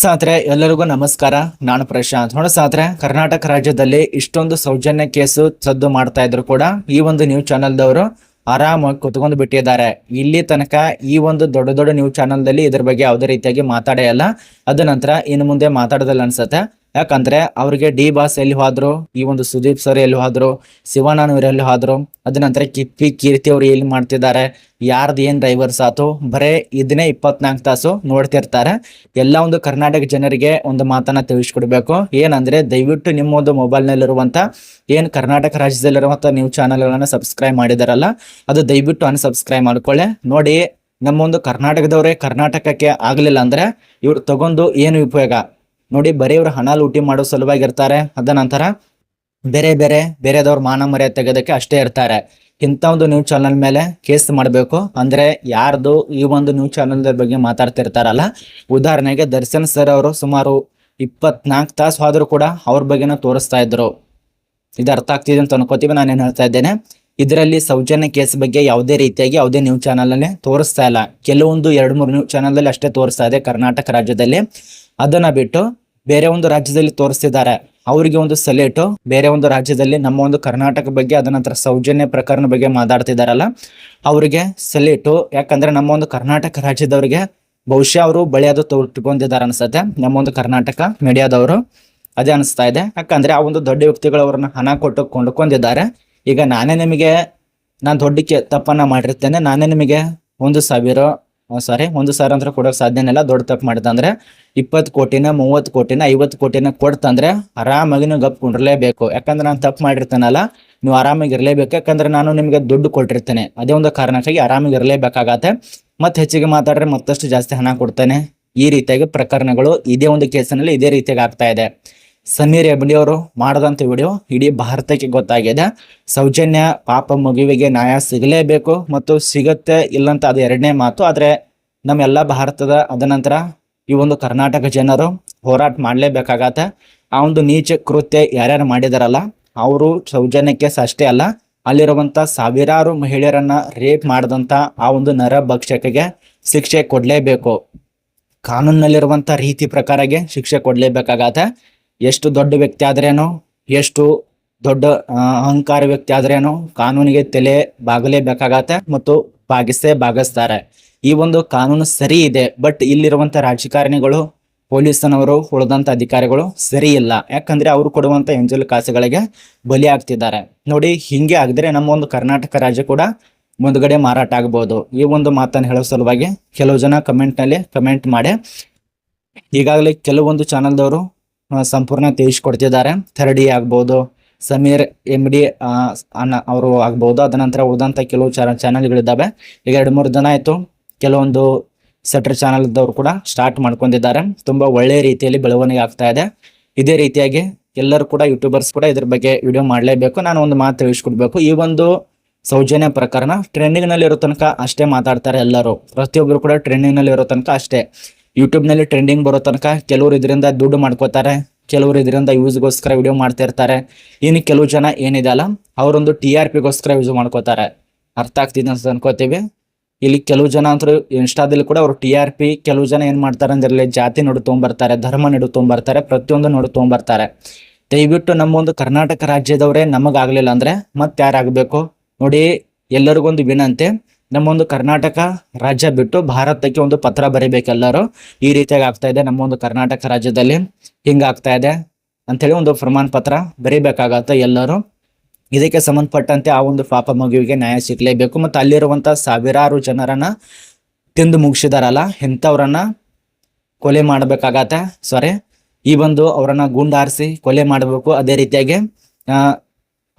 ಸಾತ್ರೆ, ಎಲ್ಲರಿಗೂ ನಮಸ್ಕಾರ. ನಾನು ಪ್ರಶಾಂತ್. ನೋಡ ಸಾತ್ರೆ, ಕರ್ನಾಟಕ ರಾಜ್ಯದಲ್ಲಿ ಇಷ್ಟೊಂದು ಸೌಜನ್ಯ ಕೇಸು ಸದ್ದು ಮಾಡ್ತಾ ಇದ್ರು ಕೂಡ ಈ ಒಂದು ನ್ಯೂಸ್ ಚಾನೆಲ್ದವರು ಆರಾಮಾಗಿ ಕುತ್ಕೊಂಡು ಬಿಟ್ಟಿದ್ದಾರೆ. ಇಲ್ಲಿ ತನಕ ಈ ಒಂದು ದೊಡ್ಡ ದೊಡ್ಡ ನ್ಯೂಸ್ ಚಾನೆಲ್ದಲ್ಲಿ ಇದ್ರ ಬಗ್ಗೆ ಯಾವುದೇ ರೀತಿಯಾಗಿ ಮಾತಾಡೇ ಇಲ್ಲ. ಅದ ನಂತರ ಇನ್ನು ಮುಂದೆ ಮಾತಾಡೋದಲ್ಲ ಅನ್ಸತ್ತೆ. ಯಾಕಂದ್ರೆ ಅವ್ರಿಗೆ ಡಿ ಬಾಸ್ ಎಲ್ಲಿ ಹೋದ್ರು, ಈ ಒಂದು ಸುದೀಪ್ ಸರ್ ಎಲ್ಲಿ ಹೋದ್ರು ಶಿವಾನಂದ್ ಎಲ್ಲಿ ಹೋದ್ರು, ಅದ ನಂತರ ಕಿಪ್ಪಿ ಕೀರ್ತಿ ಅವ್ರು ಎಲ್ಲಿ ಮಾಡ್ತಿದ್ದಾರೆ, ಯಾರ್ದು ಏನ್ ಡ್ರೈವರ್ಸ್ ಆತು, ಬರೇ ಇದನ್ನೇ ಇಪ್ಪತ್ನಾಲ್ಕು ತಾಸು ನೋಡ್ತಿರ್ತಾರೆ. ಎಲ್ಲ ಒಂದು ಕರ್ನಾಟಕ ಜನರಿಗೆ ಒಂದು ಮಾತನ್ನ ತಿಳಿಸ್ಕೊಡ್ಬೇಕು. ಏನಂದ್ರೆ ದಯವಿಟ್ಟು ನಿಮ್ಮ ಒಂದು ಮೊಬೈಲ್ ನಲ್ಲಿರುವಂತ, ಏನ್ ಕರ್ನಾಟಕ ರಾಜ್ಯದಲ್ಲಿರುವಂತ ನ್ಯೂಸ್ ಚಾನೆಲ್ಗಳನ್ನ ಸಬ್ಸ್ಕ್ರೈಬ್ ಮಾಡಿದಾರಲ್ಲ, ಅದು ದಯವಿಟ್ಟು ಅನ್ಸಬ್ಸ್ಕ್ರೈಬ್ ಮಾಡ್ಕೊಳ್ಳಿ. ನೋಡಿ ನಮ್ಮೊಂದು ಕರ್ನಾಟಕದವರೇ ಕರ್ನಾಟಕಕ್ಕೆ ಆಗ್ಲಿಲ್ಲ ಅಂದ್ರೆ ಇವ್ರು ತಗೊಂಡು ಏನು ಉಪಯೋಗ? ನೋಡಿ ಬರೀ ಹಣ ಲೂಟಿ ಮಾಡೋ ಸಲುವಾಗಿ ಇರ್ತಾರೆ ಅದ ನಂತರ ಬೇರೆ ಬೇರೆ, ಬೇರೆದವ್ರ ಮಾನ ಮರ್ಯಾದೆ ತೆಗೆದಕ್ಕೆ ಅಷ್ಟೇ ಇರ್ತಾರೆ. ಇಂಥ ಒಂದು ನ್ಯೂಸ್ ಚಾನಲ್ ಮೇಲೆ ಕೇಸ್ ಮಾಡಬೇಕು. ಅಂದ್ರೆ ಯಾರ್ದು ಈ ಒಂದು ನ್ಯೂಸ್ ಚಾನಲ್ ಬಗ್ಗೆ ಮಾತಾಡ್ತಿರ್ತಾರಲ್ಲ, ಉದಾಹರಣೆಗೆ ದರ್ಶನ್ ಸರ್ ಅವರು ಸುಮಾರು ಇಪ್ಪತ್ನಾಲ್ಕು ತಾಸು ಆದರೂ ಕೂಡ ಅವ್ರ ಬಗ್ಗೆನ ತೋರಿಸ್ತಾ ಇದ್ರು. ಇದು ಅರ್ಥ ಆಗ್ತಿದೆ ಅಂತ ಅನ್ಕೋತೀವಿ, ನಾನೇನು ಹೇಳ್ತಾ ಇದ್ದೇನೆ. ಇದರಲ್ಲಿ ಸೌಜನ್ಯ ಕೇಸ್ ಬಗ್ಗೆ ಯಾವುದೇ ರೀತಿಯಾಗಿ ಯಾವುದೇ ನ್ಯೂಸ್ ಚಾನಲ್ ಅಲ್ಲಿ ತೋರಿಸ್ತಾ ಇಲ್ಲ. ಕೆಲವೊಂದು ಎರಡು ಮೂರು ನ್ಯೂಸ್ ಚಾನಲ್ ಅಲ್ಲಿ ಅಷ್ಟೇ ತೋರಿಸ್ತಾ ಇದೆ ಕರ್ನಾಟಕ ರಾಜ್ಯದಲ್ಲಿ. ಅದನ್ನ ಬಿಟ್ಟು ಬೇರೆ ಒಂದು ರಾಜ್ಯದಲ್ಲಿ ತೋರಿಸ್ತಿದ್ದಾರೆ. ಅವರಿಗೆ ಒಂದು ಸಲೇಟು ಬೇರೆ ಒಂದು ರಾಜ್ಯದಲ್ಲಿ ನಮ್ಮ ಒಂದು ಕರ್ನಾಟಕ ಬಗ್ಗೆ ಅದ ನಂತರ ಸೌಜನ್ಯ ಪ್ರಕರಣ ಬಗ್ಗೆ ಮಾತಾಡ್ತಿದಾರಲ್ಲ, ಅವರಿಗೆ ಸಲೇಟು ಯಾಕಂದ್ರೆ ನಮ್ಮ ಒಂದು ಕರ್ನಾಟಕ ರಾಜ್ಯದವರಿಗೆ ಬಹುಶಃ ಅವರು ಬಳಿಯಾದ ತೊಟ್ಕೊಂಡಿದ್ದಾರೆ ಅನ್ಸುತ್ತೆ, ನಮ್ಮ ಒಂದು ಕರ್ನಾಟಕ ಮೀಡಿಯಾದವರು ಅದೇ ಅನಿಸ್ತಾ ಇದೆ. ಯಾಕಂದ್ರೆ ಆ ಒಂದು ದೊಡ್ಡ ವ್ಯಕ್ತಿಗಳು ಅವ್ರನ್ನ ಹಣ ಕೊಟ್ಟು ಕೊಂಡುಕೊಂಡಿದ್ದಾರೆ. ಈಗ ನಾನೇ ನಿಮಗೆ, ನಾನು ದೊಡ್ಡ ತಪ್ಪನ್ನ ಮಾಡಿರ್ತೇನೆ. ನಾನೇ ನಿಮಗೆ ಒಂದು ಸಾವಿರ ಸಾರಿ ಒಂದು ಸಾವಿರ ಅಂತ ಕೊಡೋಕೆ ಸಾಧ್ಯನೇ ಇಲ್ಲ ದೊಡ್ಡ ತಪ್ಪು ಮಾಡಿದಂದ್ರೆ ಇಪ್ಪತ್ತು ಕೋಟಿನ, ಮೂವತ್ತು ಕೋಟಿನ, ಐವತ್ತು ಕೋಟಿನ ಕೊಡ್ತಂದ್ರೆ ಆರಾಮಾಗಿ ನೀವು ಗಪ್ ಕುಂಡ್ರಲೇಬೇಕು. ಯಾಕಂದ್ರೆ ನಾನು ತಪ್ಪು ಮಾಡಿರ್ತೇನಲ್ಲ, ನೀವು ಆರಾಮಾಗಿ ಇರಲೇಬೇಕು. ಯಾಕಂದ್ರೆ ನಾನು ನಿಮಗೆ ದುಡ್ಡು ಕೊಟ್ಟಿರ್ತೇನೆ. ಅದೇ ಒಂದು ಕಾರಣಕ್ಕಾಗಿ ಆರಾಮಾಗಿ ಇರಲೇಬೇಕಾಗತ್ತೆ. ಮತ್ತೆ ಹೆಚ್ಚಿಗೆ ಮಾತಾಡ್ರೆ ಮತ್ತಷ್ಟು ಜಾಸ್ತಿ ಹಣ ಕೊಡ್ತೇನೆ. ಈ ರೀತಿಯಾಗಿ ಪ್ರಕರಣಗಳು ಇದೇ ಒಂದು ಕೇಸಿನಲ್ಲಿ ಇದೇ ರೀತಿಯಾಗಿ ಆಗ್ತಾ ಇದೆ. ಸಮೀರ್ ಅವರು ಮಾಡದಂತ ವಿಡಿಯೋ ಇಡೀ ಭಾರತಕ್ಕೆ ಗೊತ್ತಾಗಿದೆ. ಸೌಜನ್ಯ ಪಾಪ ಮಗುವಿಗೆ ನ್ಯಾಯ ಸಿಗಲೇಬೇಕು ಮತ್ತು ಸಿಗತ್ತೆ ಇಲ್ಲಂತ ಅದು ಎರಡನೇ ಮಾತು. ಆದರೆ ನಮ್ಮೆಲ್ಲ ಭಾರತದ ಅದ ನಂತರ ಈ ಒಂದು ಕರ್ನಾಟಕ ಜನರು ಹೋರಾಟ ಮಾಡಲೇಬೇಕಾಗತ್ತೆ. ಆ ಒಂದು ನೀಚ ಕೃತ್ಯ ಯಾರ್ಯಾರು ಮಾಡಿದಾರಲ್ಲ, ಅವರು ಸೌಜನ್ಯಕ್ಕೆ ಅಷ್ಟೇ ಅಲ್ಲ ಅಲ್ಲಿರುವಂಥ ಸಾವಿರಾರು ಮಹಿಳೆಯರನ್ನ ರೇಪ್ ಮಾಡಿದಂಥ ಆ ಒಂದು ನರ ಭಕ್ಷಕಗೆ ಶಿಕ್ಷೆ ಕೊಡಲೇಬೇಕು. ಕಾನೂನಿನಲ್ಲಿರುವಂಥ ರೀತಿ ಪ್ರಕಾರಗೆ ಶಿಕ್ಷೆ ಕೊಡ್ಲೇಬೇಕಾಗತ್ತೆ. ಎಷ್ಟು ದೊಡ್ಡ ವ್ಯಕ್ತಿ ಆದ್ರೇನು, ಎಷ್ಟು ದೊಡ್ಡ ಅಹಂಕಾರ ವ್ಯಕ್ತಿ ಆದ್ರೇನು ಕಾನೂನಿಗೆ ತಲೆ ಬಾಗಲೇಬೇಕಾಗತ್ತೆ ಮತ್ತು ಬಾಗಿಸೇ ಬಾಗಿಸ್ತಾರೆ ಈ ಒಂದು ಕಾನೂನು ಸರಿ ಇದೆ, ಬಟ್ ಇಲ್ಲಿರುವಂತ ರಾಜಕಾರಣಿಗಳು, ಪೊಲೀಸನವರು ಉಳಿದಂತ ಅಧಿಕಾರಿಗಳು ಸರಿ ಇಲ್ಲ. ಯಾಕಂದ್ರೆ ಅವರು ಕೊಡುವಂತ ಎಂಜಲ್ ಕಾಸುಗಳಿಗೆ ಬಲಿ ಆಗ್ತಿದ್ದಾರೆ ನೋಡಿ, ಹಿಂಗೆ ಆಗಿದ್ರೆ ನಮ್ಮ ಒಂದು ಕರ್ನಾಟಕ ರಾಜ್ಯ ಕೂಡ ಮುಂದ್ಗಡೆ ಮಾರಾಟ ಆಗ್ಬೋದು. ಈ ಒಂದು ಮಾತನ್ನು ಹೇಳೋ ಸಲುವಾಗಿ ಕೆಲವು ಜನ ಕಮೆಂಟ್ನಲ್ಲಿ ಕಮೆಂಟ್ ಮಾಡಿ, ಈಗಾಗಲೇ ಕೆಲವೊಂದು ಚಾನಲ್ದವರು ಸಂಪೂರ್ಣ ತಿಳಿಸ್ಕೊಡ್ತಿದ್ದಾರೆ. ಥರ್ಡಿ ಆಗ್ಬೋದು, ಸಮೀರ್ ಎಂ ಡಿ ಅಣ್ಣ ಅವರು ಆಗ್ಬೋದು. ಅದ ನಂತರ ಉಳಿದಂತ ಕೆಲವು ಚಾನಲ್ಗಳಿದ್ದಾವೆ. ಈಗ ಎರಡು ಮೂರು ದಿನ ಆಯ್ತು, ಕೆಲವೊಂದು ಸೆಟ್ರ್ ಚಾನಲ್ದವರು ಕೂಡ ಸ್ಟಾರ್ಟ್ ಮಾಡ್ಕೊಂಡಿದ್ದಾರೆ. ತುಂಬಾ ಒಳ್ಳೆಯ ರೀತಿಯಲ್ಲಿ ಬೆಳವಣಿಗೆ ಆಗ್ತಾ ಇದೆ. ಇದೇ ರೀತಿಯಾಗಿ ಎಲ್ಲರೂ ಕೂಡ ಯೂಟ್ಯೂಬರ್ಸ್ ಕೂಡ ಇದ್ರ ಬಗ್ಗೆ ವಿಡಿಯೋ ಮಾಡಲೇಬೇಕು. ನಾನು ಒಂದು ಮಾತು ತಿಳಿಸ್ಕೊಡ್ಬೇಕು. ಈ ಒಂದು ಸೌಜನ್ಯ ಪ್ರಕರಣ ಟ್ರೆಂಡಿಂಗ್ನಲ್ಲಿ ಇರೋ ತನಕ ಅಷ್ಟೇ ಮಾತಾಡ್ತಾರೆ ಎಲ್ಲರೂ. ಪ್ರತಿಯೊಬ್ಬರು ಕೂಡ ಟ್ರೆಂಡಿಂಗ್ನಲ್ಲಿ ಇರೋ ತನಕ ಅಷ್ಟೇ. ಯೂಟ್ಯೂಬ್ನಲ್ಲಿ ಟ್ರೆಂಡಿಂಗ್ ಬರೋ ತನಕ ಕೆಲವರು ಇದರಿಂದ ದುಡ್ಡು ಮಾಡ್ಕೋತಾರೆ, ಕೆಲವರು ಇದರಿಂದ ಯೂಸ್ಗೋಸ್ಕರ ವಿಡಿಯೋ ಮಾಡ್ತಾ ಇರ್ತಾರೆ ಇನ್ನು ಕೆಲವು ಜನ ಏನಿದೆ ಅಲ್ಲ, ಅವರೊಂದು ಟಿ ಆರ್ ಪಿಗೋಸ್ಕರ ಯೂಸ್ ಮಾಡ್ಕೋತಾರೆ. ಅರ್ಥ ಆಗ್ತಿದೆ ಅಂತ ಅನ್ಕೋತೀವಿ. ಇಲ್ಲಿ ಕೆಲವು ಜನ ಅಂತೂ ಇನ್ಸ್ಟಾದಲ್ಲಿ ಕೂಡ ಅವರು ಟಿ ಆರ್ ಪಿ, ಕೆಲವು ಜನ ಏನು ಮಾಡ್ತಾರೆ ಅಂದ್ರೆ ಜಾತಿ ನೋಡು ತೊಗೊಂಬರ್ತಾರೆ, ಧರ್ಮ ನೋಡು ಪ್ರತಿಯೊಂದು ನೋಡು ದಯವಿಟ್ಟು ನಮ್ಮ ಒಂದು ಕರ್ನಾಟಕ ರಾಜ್ಯದವರೇ ನಮಗಾಗ್ಲಿಲ್ಲ ಅಂದ್ರೆ ಮತ್ತೆ ಯಾರಾಗಬೇಕು ನೋಡಿ, ಎಲ್ಲರಿಗೊಂದು ವಿನಂತಿ. ನಮ್ಮ ಒಂದು ಕರ್ನಾಟಕ ರಾಜ್ಯ ಬಿಟ್ಟು ಭಾರತಕ್ಕೆ ಒಂದು ಪತ್ರ ಬರೀಬೇಕೆಲ್ಲರೂ ಈ ರೀತಿಯಾಗಿ ಆಗ್ತಾ ಇದೆ. ನಮ್ಮೊಂದು ಕರ್ನಾಟಕ ರಾಜ್ಯದಲ್ಲಿ ಹಿಂಗಾಗ್ತಾ ಇದೆ ಅಂತೇಳಿ ಒಂದು ಪ್ರಮಾಣ ಪತ್ರ ಬರೀಬೇಕಾಗತ್ತೆ ಎಲ್ಲರೂ. ಇದಕ್ಕೆ ಸಂಬಂಧಪಟ್ಟಂತೆ ಆ ಒಂದು ಪಾಪ ಮಗುವಿಗೆ ನ್ಯಾಯ ಸಿಗಲೇಬೇಕು ಮತ್ತು ಅಲ್ಲಿರುವಂಥ ಸಾವಿರಾರು ಜನರನ್ನ ತಿಂದು ಮುಗಿಸಿದಾರಲ್ಲ ಇಂಥವ್ರನ್ನ ಕೊಲೆ ಮಾಡಬೇಕಾಗತ್ತೆ. ಸಾರಿ ಈ ಒಂದು ಅವರನ್ನು ಗುಂಡಾರಿಸಿ ಕೊಲೆ ಮಾಡಬೇಕು. ಅದೇ ರೀತಿಯಾಗಿ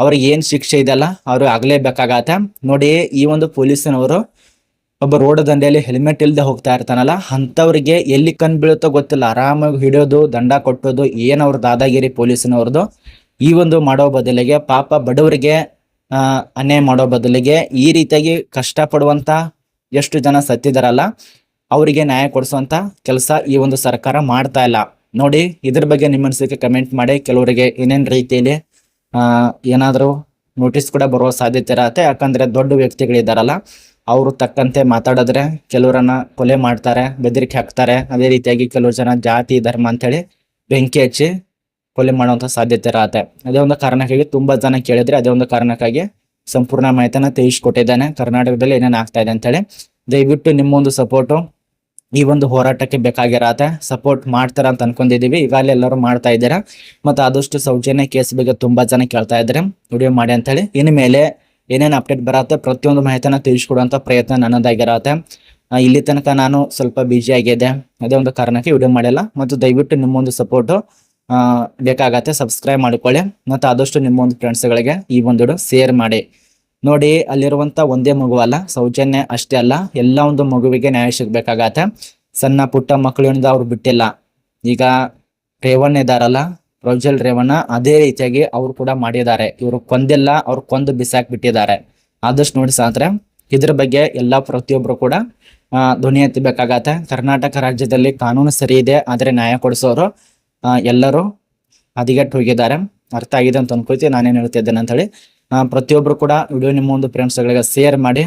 ಅವ್ರಿಗೆ ಏನು ಶಿಕ್ಷೆ ಇದೆಲ್ಲ ಅವ್ರು ಆಗ್ಲೇಬೇಕಾಗತ್ತೆ. ನೋಡಿ, ಈ ಒಂದು ಪೊಲೀಸನವರು ಒಬ್ಬ ರೋಡ್ ದಂಡೆಯಲ್ಲಿ ಹೆಲ್ಮೆಟ್ ಇಲ್ಲದೆ ಹೋಗ್ತಾ ಇರ್ತಾನಲ್ಲ, ಅಂಥವ್ರಿಗೆ ಎಲ್ಲಿ ಕಣ್ ಬೀಳುತ್ತೋ ಗೊತ್ತಿಲ್ಲ. ಆರಾಮಾಗಿ ಹಿಡಿಯೋದು, ದಂಡ ಕೊಟ್ಟೋದು, ಏನು ಅವ್ರ ದಾದಾಗಿರಿ ಪೊಲೀಸನವ್ರದ್ದು. ಈ ಒಂದು ಮಾಡೋ ಬದಲಿಗೆ ಪಾಪ ಬಡವರಿಗೆ ಅನ್ಯಾಯ ಮಾಡೋ ಬದಲಿಗೆ ಈ ರೀತಿಯಾಗಿ ಕಷ್ಟಪಡುವಂತ ಎಷ್ಟು ಜನ ಸತ್ತಿದಾರಲ್ಲ, ಅವರಿಗೆ ನ್ಯಾಯ ಕೊಡಿಸುವಂತ ಕೆಲಸ ಈ ಒಂದು ಸರ್ಕಾರ ಮಾಡ್ತಾ ಇಲ್ಲ. ನೋಡಿ, ಇದ್ರ ಬಗ್ಗೆ ನಿಮ್ಮ ಕಮೆಂಟ್ ಮಾಡಿ, ಕೆಲವರಿಗೆ ಏನೇನು ರೀತಿಯಲ್ಲಿ ಏನಾದರೂ ನೋಟಿಸ್ ಕೂಡ ಬರುವ ಸಾಧ್ಯತೆ ಇರತ್ತೆ. ಯಾಕಂದರೆ ದೊಡ್ಡ ವ್ಯಕ್ತಿಗಳಿದ್ದಾರಲ್ಲ ಅವರು ತಕ್ಕಂತೆ ಮಾತಾಡಿದ್ರೆ ಕೆಲವರನ್ನ ಕೊಲೆ ಮಾಡ್ತಾರೆ, ಬೆದರಿಕೆ ಹಾಕ್ತಾರೆ. ಅದೇ ರೀತಿಯಾಗಿ ಕೆಲವು ಜನ ಜಾತಿ, ಧರ್ಮ ಅಂತೇಳಿ ಬೆಂಕಿ ಹಚ್ಚಿ ಕೊಲೆ ಮಾಡುವಂತ ಸಾಧ್ಯತೆ ಇರತ್ತೆ. ಅದೇ ಒಂದು ಕಾರಣಕ್ಕಾಗಿ ತುಂಬಾ ಜನ ಕೇಳಿದ್ರೆ ಅದೇ ಒಂದು ಕಾರಣಕ್ಕಾಗಿ ಸಂಪೂರ್ಣ ಮಾಹಿತಿನ ತಿಳಿಸ್ಕೊಟ್ಟಿದ್ದಾನೆ. ಕರ್ನಾಟಕದಲ್ಲಿ ಏನೇನು ಆಗ್ತಾ ಇದೆ ಅಂತೇಳಿ ದಯವಿಟ್ಟು ನಿಮ್ಮ ಒಂದು ಸಪೋರ್ಟು ಈ ಒಂದು ಹೋರಾಟಕ್ಕೆ ಬೇಕಾಗಿರತ್ತೆ ಸಪೋರ್ಟ್ ಮಾಡ್ತಾರ ಅಂತ ಅನ್ಕೊಂಡಿದೀವಿ ಈಗಾಗಲೇ ಎಲ್ಲರೂ ಮಾಡ್ತಾ ಇದ್ದೀರಾ. ಮತ್ತೆ ಆದಷ್ಟು ಸೌಜನ್ಯ ಕೇಸ್ ಬಗ್ಗೆ ತುಂಬಾ ಜನ ಕೇಳ್ತಾ ಇದ್ದಾರೆ. ವಿಡಿಯೋ ಮಾಡಿ ಅಂತೇಳಿ ಇನ್ನು ಮೇಲೆ ಏನೇನು ಅಪ್ಡೇಟ್ ಬರತ್ತೆ ಪ್ರತಿಯೊಂದು ಮಾಹಿತಿನ ತಿಳಿಸ್ಕೊಡುವಂಥ ಪ್ರಯತ್ನ ನನ್ನದಾಗಿರತ್ತೆ. ಇಲ್ಲಿ ತನಕ ನಾನು ಸ್ವಲ್ಪ ಬಿಜಿ ಆಗಿದೆ ಅದೇ ಒಂದು ಕಾರಣಕ್ಕೆ ವಿಡಿಯೋ ಮಾಡಿಲ್ಲ. ಮತ್ತು ದಯವಿಟ್ಟು ನಿಮ್ಮೊಂದು ಸಪೋರ್ಟು ಬೇಕಾಗತ್ತೆ. ಸಬ್ಸ್ಕ್ರೈಬ್ ಮಾಡಿಕೊಳ್ಳಿ. ಮತ್ತು ಆದಷ್ಟು ನಿಮ್ಮೊಂದು ಫ್ರೆಂಡ್ಸ್ಗಳಿಗೆ ಈ ಒಂದು ವಿಡಿಯೋ ಶೇರ್ ಮಾಡಿ. ನೋಡಿ, ಅಲ್ಲಿರುವಂತ ಒಂದೇ ಮಗು ಅಲ್ಲ, ಸೌಜನ್ಯ ಅಷ್ಟೇ ಅಲ್ಲ, ಎಲ್ಲ ಒಂದು ಮಗುವಿಗೆ ನ್ಯಾಯ ಸಿಗ್ಬೇಕಾಗತ್ತೆ. ಸಣ್ಣ ಪುಟ್ಟ ಮಕ್ಕಳಿಂದ ಅವ್ರು ಬಿಟ್ಟಿಲ್ಲ. ಈಗ ರೇವಣ್ಣ ಇದಾರಲ್ಲ ಪ್ರೌಜಲ್ ರೇವಣ್ಣ, ಅದೇ ರೀತಿಯಾಗಿ ಅವ್ರು ಕೂಡ ಮಾಡಿದ್ದಾರೆ. ಇವರು ಕೊಂದಿಲ್ಲ, ಅವ್ರು ಕೊಂದು ಬಿಸಾಕ್ ಬಿಟ್ಟಿದ್ದಾರೆ. ಆದಷ್ಟು ನೋಡಿ ಸಾತ್ರೆ ಇದ್ರ ಬಗ್ಗೆ ಎಲ್ಲ ಪ್ರತಿಯೊಬ್ರು ಕೂಡ ಧ್ವನಿ ಎತ್ತಬೇಕಾಗತ್ತೆ. ಕರ್ನಾಟಕ ರಾಜ್ಯದಲ್ಲಿ ಕಾನೂನು ಸರಿ ಇದೆ, ಆದರೆ ನ್ಯಾಯ ಕೊಡಿಸೋರು ಎಲ್ಲರೂ ಹದಿಗೆಟ್ಟು ಹೋಗಿದ್ದಾರೆ. ಅರ್ಥ ಆಗಿದೆ ಅಂತ ಅನ್ಕೋತಿ ನಾನೇನು ಹೇಳ್ತಿದ್ದೇನೆ ಅಂತ ಹೇಳಿ. ಪ್ರತಿಯೊಬ್ರು ಕೂಡ ವಿಡಿಯೋ ನಿಮ್ಮ ಒಂದು ಫ್ರೆಂಡ್ಸ್ಗಳಿಗೆ ಶೇರ್ ಮಾಡಿ.